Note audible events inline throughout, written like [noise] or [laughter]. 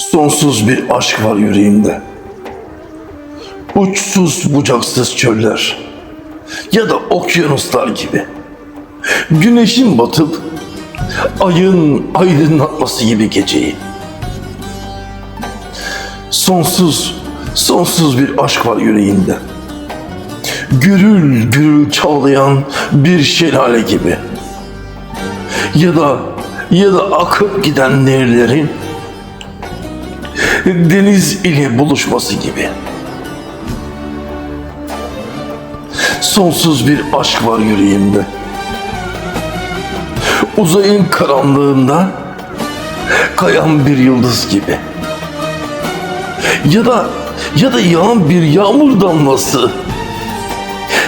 Sonsuz bir aşk var yüreğimde. Uçsuz bucaksız çöller ya da okyanuslar gibi. Güneşin batıp ayın aydınlatması gibi geceyi. Sonsuz, sonsuz bir aşk var yüreğimde. Gürül gürül çağlayan bir şelale gibi. Ya da ya da akıp giden nehirlerin [laughs] deniz ile buluşması gibi. Sonsuz bir aşk var yüreğimde. Uzayın karanlığında kayan bir yıldız gibi. Ya da ya da yağan bir yağmur damlası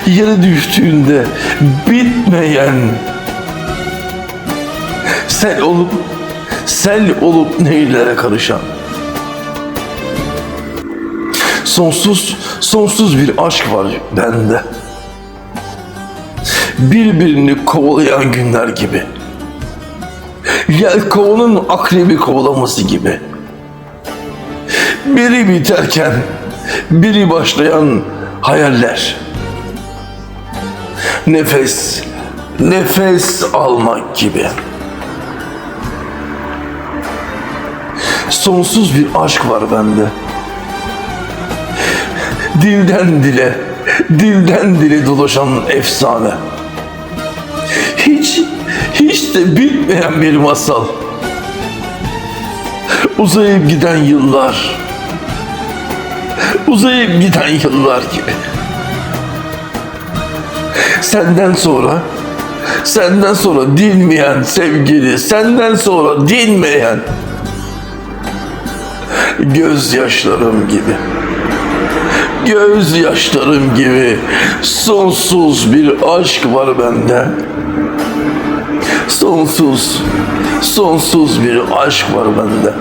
yere düştüğünde bitmeyen sel olup sel olup nehirlere karışan sonsuz sonsuz bir aşk var bende. Birbirini kovalayan günler gibi. Yelkovanın akrebi kovalaması gibi. Biri biterken biri başlayan hayaller. Nefes, nefes almak gibi. Sonsuz bir aşk var bende. Dilden dile, dilden dile dolaşan efsane. Hiç, hiç de bitmeyen bir masal. Uzayıp giden yıllar. Uzayıp giden yıllar gibi. Senden sonra, senden sonra dinmeyen sevgili, senden sonra dinmeyen gözyaşlarım gibi. Gözyaşlarım gibi sonsuz bir aşk var bende. Sonsuz, sonsuz bir aşk var bende.